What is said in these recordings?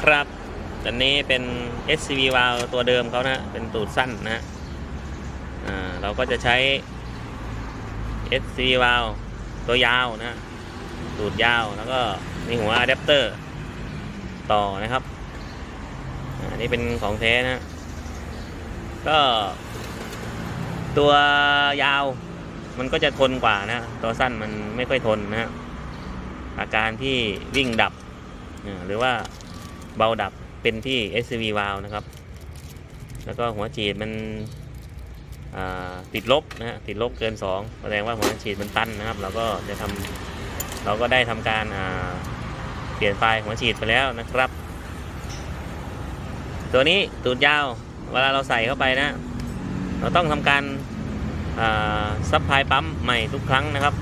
ครับอันนี้เป็น SCV valve ตัวเดิมเขานะ เป็นตูดสั้นนะอ่าเราก็จะใช้ SCV valve ตัวยาวนะ ตูดยาวแล้วก็มีหัวอะแดปเตอร์ต่อนะครับอันนี้เป็นของแท้นะ ก็ ตัวยาวมันก็จะทนกว่านะ ตัวสั้นมันไม่ค่อยทนนะฮะอาการที่วิ่งดับ หรือว่า เบาดับเป็นที่ SCV valve นะครับ แล้วก็หัวฉีดมันติดลบนะฮะติดลบเกิน 2 แสดงว่าหัวฉีดมันตันนะครับ เราก็จะทำเราก็ได้ทำการาเปลี่ยนไฟหัวฉีดไปแล้วนะครับ ตัวนี้ตูดยาวเวลาเราใส่เข้าไปนะ เราต้องทำการซับพลายปั๊มใหม่ทุกครั้งนะครับ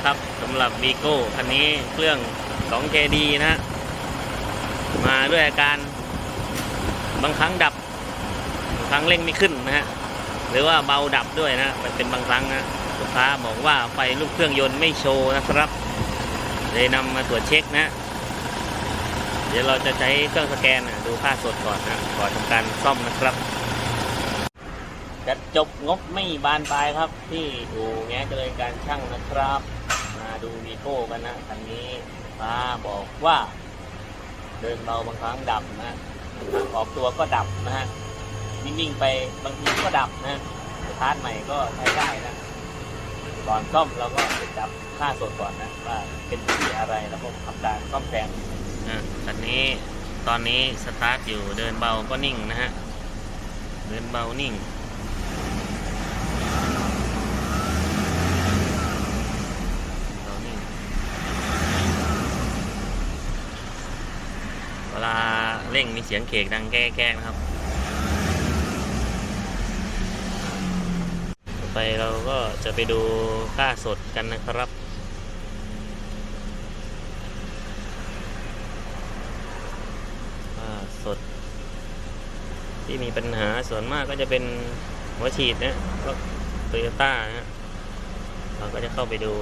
นแล้วครับสำหรับวีโก้คันนี้เครื่อง 2KD นะฮะมาด้วยอาการบางครั้งดับบางครั้งเร่งไม่ขึ้นนะฮะหรือว่าเบาดับด้วยนะมันเป็นบางครั้งนะลูกค้าบอกว่าไฟลูกเครื่องยนต์ไม่โชว์นะครับเลยนำมาตรวจเช็คนะ เดี๋ยวเราจะใช้เครื่องสแกนนะดูค่าสดก่อนนะก่อนทำการซ่อมนะครับจะจบงบไม่บานปลายครับ ที่อู่แง่เจริญการช่างนะครับ ดูวีโก้กันนะคันนี้มาบอกว่า เดินเบาบางครั้งดับนะออกตัวก็ดับนะฮะนิ่งๆไปบางทีก็ดับนะสตาร์ทใหม่ก็ใช้ได้นะก่อนซ่อมเราก็ไปจับค่าสดก่อนนะว่าเป็นที่อะไรแล้วก็ทำการซ่อมแซมอะคันนี้ตอนนี้สตาร์ทอยู่เดินเบาก็นิ่งนะฮะเดินเบานิ่ง เรานิ่งเวลาเร่งมีเสียงเคกดังแก้ๆนะครับต่อไปเราก็จะไปดูค่าสดกันนะครับค่าสด ที่มีปัญหาส่วนมากก็จะเป็นหัวฉีดนะก็โตโยต้านะเราก็จะเข้าไปดู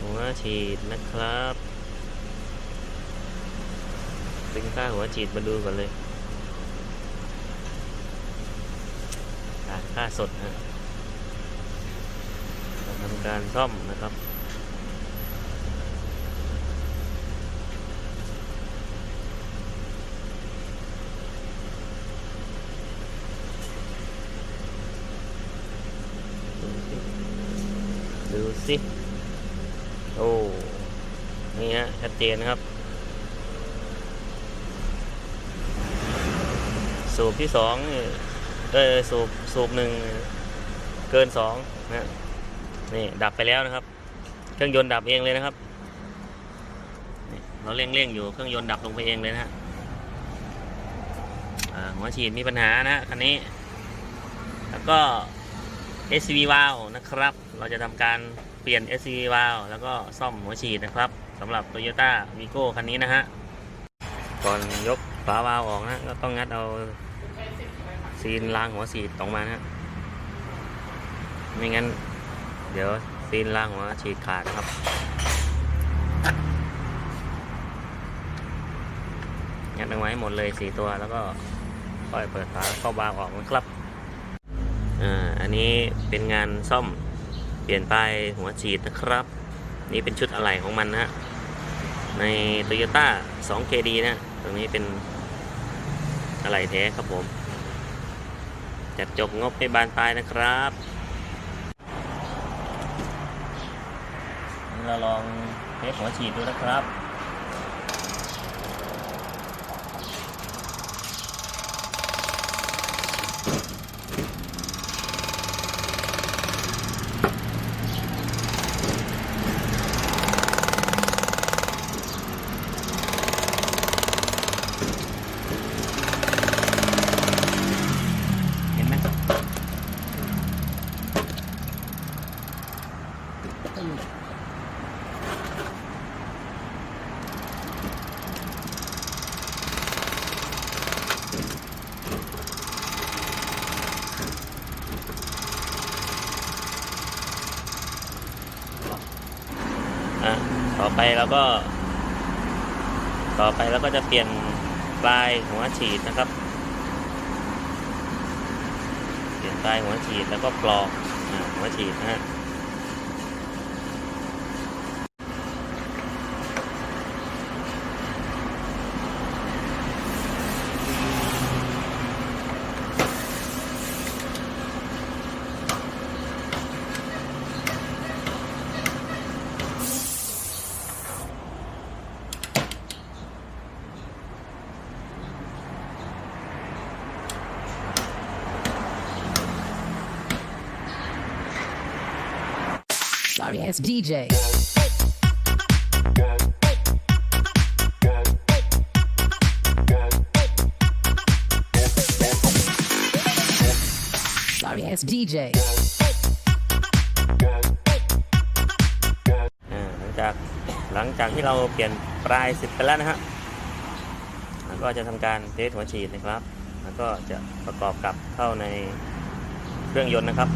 หัวฉีดนะครับ เป็นค่าหัวฉีดมาดูก่อนเลยอ่าค่าสดนะทำการซ่อมนะครับดูสิ โอ้ นี่ฮะ ชัดเจนนะครับ สูบที่สองเออสูบสูบหนึ่งเกินสองนะนี่ดับไปแล้วนะครับ เครื่องยนต์ดับเองเลยนะครับเราเร่งเร่งอยู่เครื่องยนต์ดับลงไปเองเลยนะฮะหัวฉีดมีปัญหานะคันนี้ แล้วก็ SCV valve นะครับ เราจะทำการเปลี่ยน SCV valve แล้วก็ซ่อมหัวฉีดนะครับสำหรับ Toyota Vigo คันนี้นะฮะ ก่อนยกฝาวาล์วออกนะก็ต้องงัดเอา ซีนรางหัวฉีดออกมานะฮะไม่งั้น เดี๋ยวซีนรางหัวฉีดขาดครับ งัดเอาไว้หมดเลยสี่ตัวแล้วก็ค่อยเปิดฝาเข้าวาล์ออกนะครับอ่าอันนี้เป็นงานซ่อมเปลี่ยนป้ายหัวฉีดนะครับ นี่เป็นชุดอะไหล่ของมันนะฮะใน Toyota 2KD นะ ตรงนี้เป็นอะไหล่แท้ครับผม จัดจบงบให้บานปลายนะครับเราลองเทสหัวฉีดดูนะครับ เห็นไหม ไป แล้วก็ ต่อไปแล้วก็จะเปลี่ยนปลายหัวฉีดนะครับ เปลี่ยนปลายหัวฉีดแล้วก็ปลอกหัวฉีดนะฮะ Sorry ass DJ. Sorry ass DJ. อ่าหลังจากหลังจากที่เราเปลี่ยนปลายสิบไปแล้วนะฮะแล้วก็จะทำการเทสหัวฉีดนะครับ แล้วก็จะประกอบกับเข้าในเครื่องยนต์นะครับ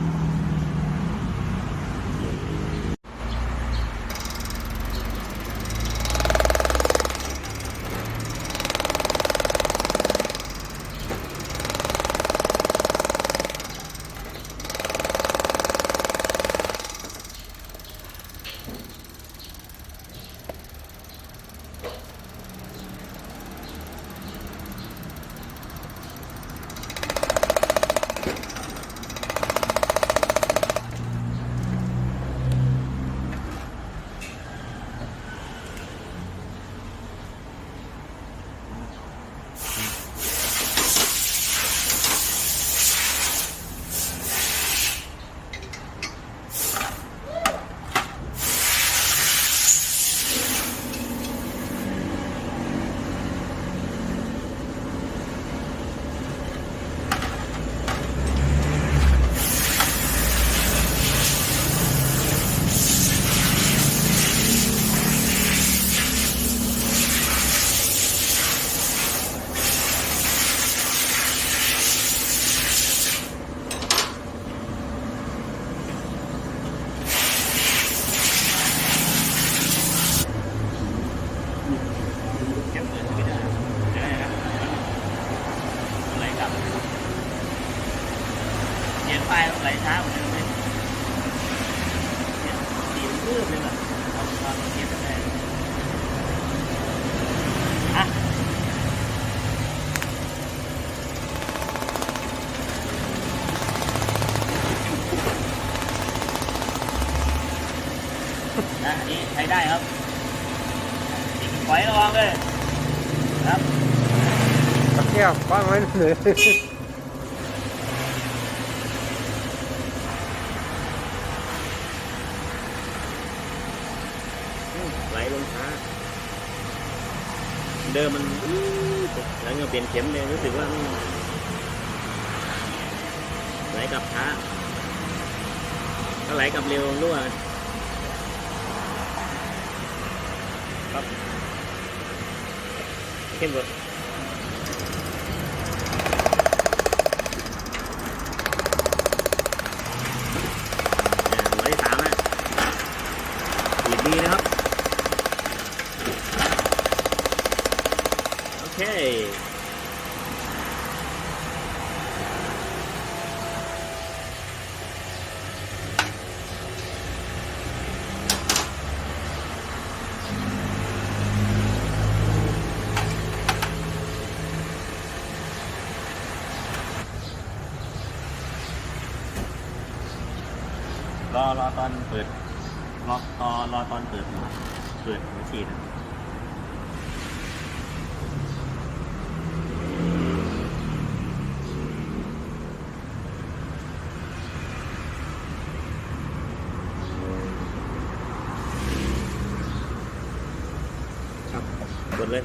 สีมันมืดเลยแบบตอนตอนเราเขียนได้อะนะอันนี้ใช้ได้ครับอีกไว้ระวังเลยครับปักแก้วป้าไว้เลย ไหลลงช้า เดิมมันแล้วก็เปลี่ยนเข็มเลยรู้สึกว่าไหลกลับช้าก็ไหลกลับเร็วรั่วครับเข้มกว่าเนี่ยหัวที่สามอะดีดดีนะครับ โอเครอรอตอนเปิด รอตอรอตอนเปิดหัวเปิดหัวฉีดอะ ครับกดเลย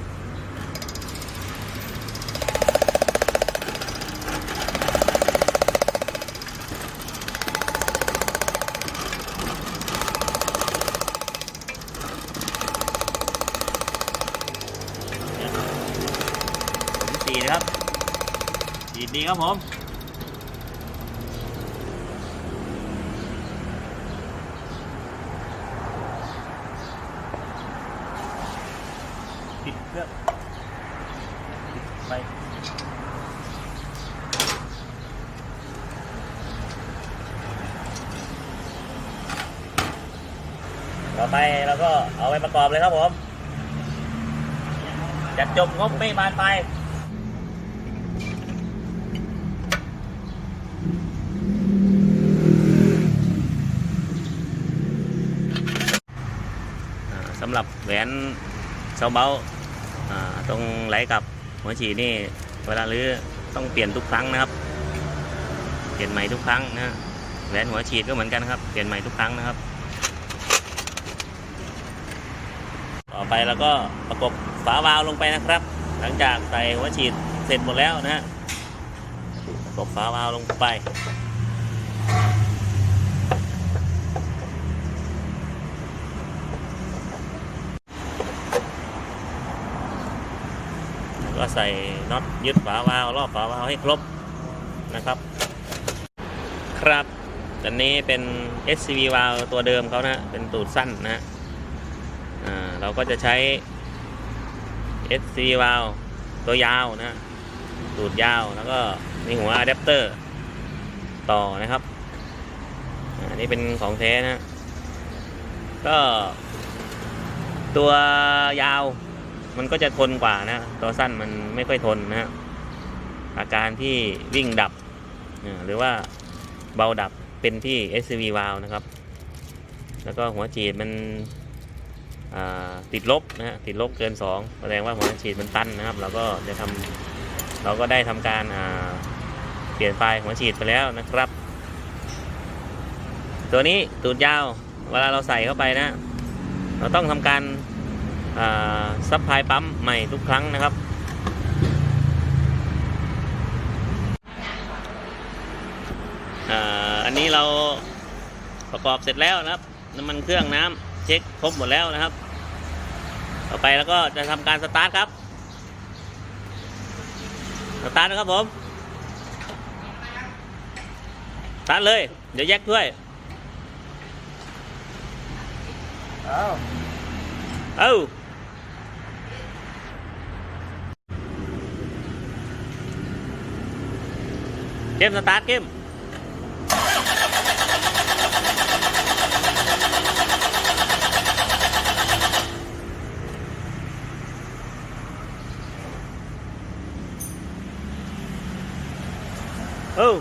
สี่นะครับดีดดีครับผมปิดเครื่องปิดไปต่อไปเราก็เอาไปประกอบเลยครับผมจัดจบงบไม่บานไปลายอ่าสำหรับ แหวนเซาเบาอ่าตรงไหลกับหัวฉีดนี่เวลาลื้อต้องเปลี่ยนทุกครั้งนะครับ เปลี่ยนใหม่ทุกครั้งนะแหวนหัวฉีดก็เหมือนกันครับ เปลี่ยนใหม่ทุกครั้งนะครับ ต่อไปเราก็ประกบฝาวาล์วลงไปนะครับ หลังจากใส่หัวฉีดเสร็จหมดแล้วนะฮะประกบฝาวาล์วลงไป แล้ว ก็ใส่น็อตยึดฝาวาล์วรอบฝาวาล์วให้ครบนะครับ ครับอันนี้เป็น SCV วาล์วตัวเดิมเขานะ เป็นตูดสั้นนะฮะอ่าเราก็จะใช้ SC valve ตัวยาวนะ ตูดยาวแล้วก็มีหัวอะแดปเตอร์ต่อนะครับอาอันนี้เป็นของแท้นะ ก็ตัวยาว มันก็จะทนกว่านะตัวสั้นมันไม่ค่อยทนนะฮะอาการที่วิ่งดับ หรือว่าเบาดับเป็นที่ SCV valve นะครับ แล้วก็หัวฉีดมันติดลบนะฮะติดลบเกิน 2 แสดงว่าหัวฉีดมันตันนะครับ เราก็จะทำเราก็ได้ทำการาเปลี่ยนไฟหัวฉีดไปแล้วนะครับ ตัวนี้ตูดยาว เวลาเราใส่เข้าไปนะ เราต้องทำการ ซับพลายปั๊มใหม่ทุกครั้งนะครับอ่าอันนี้เราประกอบเสร็จแล้วนะครับน้ำมันเครื่องน้ำเช็คครบหมดแล้วนะครับ ต่อไปแล้วก็จะทำการสตาร์ทครับ สตาร์ทนะครับผม สตาร์ทเลย เดี๋ยวแยกด้วยอ้าวเอ้า เกมสตาร์ทเกม เอ้า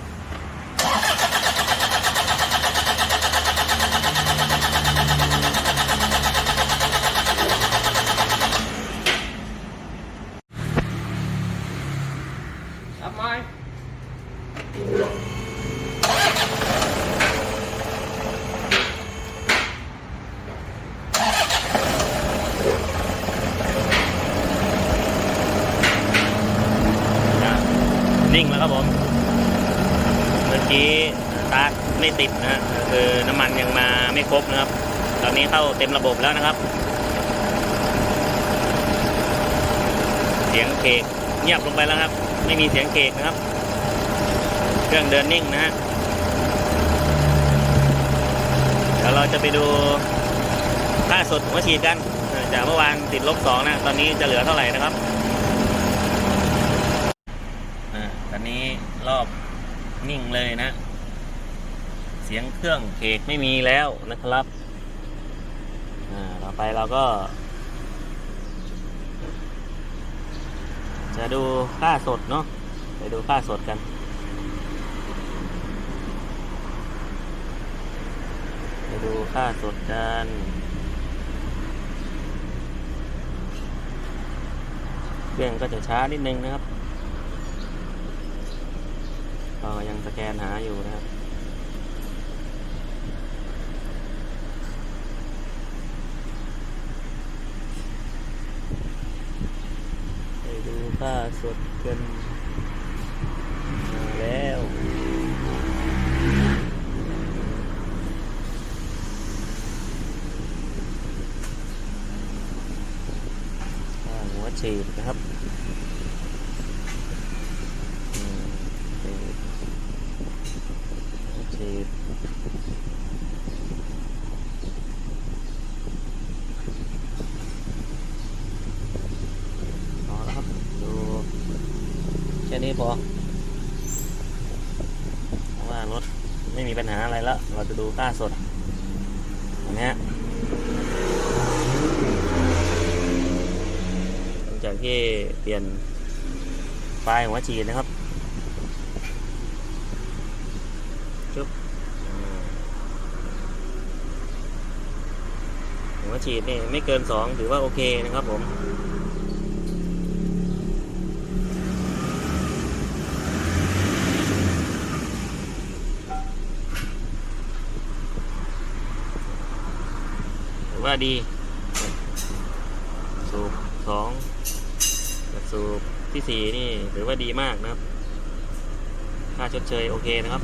นะนิ่งแล้วครับผม เมื่อกี้สตาร์ทไม่ติดนะฮะคือน้ำมันยังมา ไม่ครบนะครับ ตอนนี้เข้าเต็มระบบแล้วนะครับ เสียงเคกเงียบลงไปแล้วครับ ไม่มีเสียงเคกนะครับ เครื่องเดินนิ่งนะฮะเดี๋ยวเราจะไปดูค่าสดหัวฉีดกัน จากเมื่อวานติดลบสองนะ ตอนนี้จะเหลือเท่าไหร่นะครับอ่าตอนนี้รอบนิ่งเลยนะ เสียงเครื่องเคกไม่มีแล้วนะครับต่อไปเราก็ จะดูค่าสดเนาะไปดูค่าสดกันไปดูค่าสดกันเครื่องก็จะช้านิดนึงนะครับก็ยังสแกนหาอยู่นะครับ ไปดู ค่าสดเกินมาแล้วค่าหัวฉีดนะครับอืมฉีดหัวฉีด ค่นี้พอว่ารถไม่มีปัญหาอะไรแล้ว เราจะดูค่าสดอันเนี้ยหลังจากที่เปลี่ยนไฟล์หัวฉีดนะครับจุ๊บหัวฉีดนี่ไม่เกินสองถือว่าโอเคนะครับผม ถือว่า ดีสูบสองสูบที่สี่นี่ถือว่าดีมากนะครับ ค่าชดเชยโอเคนะครับ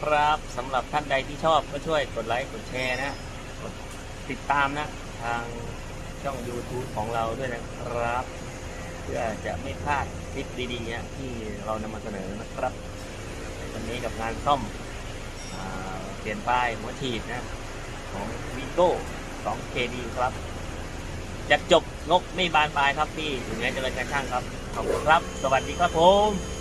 ครับสำหรับท่านใดที่ชอบก็ช่วยกดไลค์กดแชร์นะกดติดตามนะ ทางช่อง YouTube ของเราด้วยนะครับ เพื่อจะไม่พลาดคลิปดีๆนะที่เรานำมาเสนอนะครับวันนี้กับงานซ่อม เปลี่ยนป้ายหัวฉีดนะของวีโก้ 2KD ครับจะจบงบไม่บานปลายครับพี่ถึงแม้จะเป็นการช่างครับ ขอบคุณครับ สวัสดีครับผม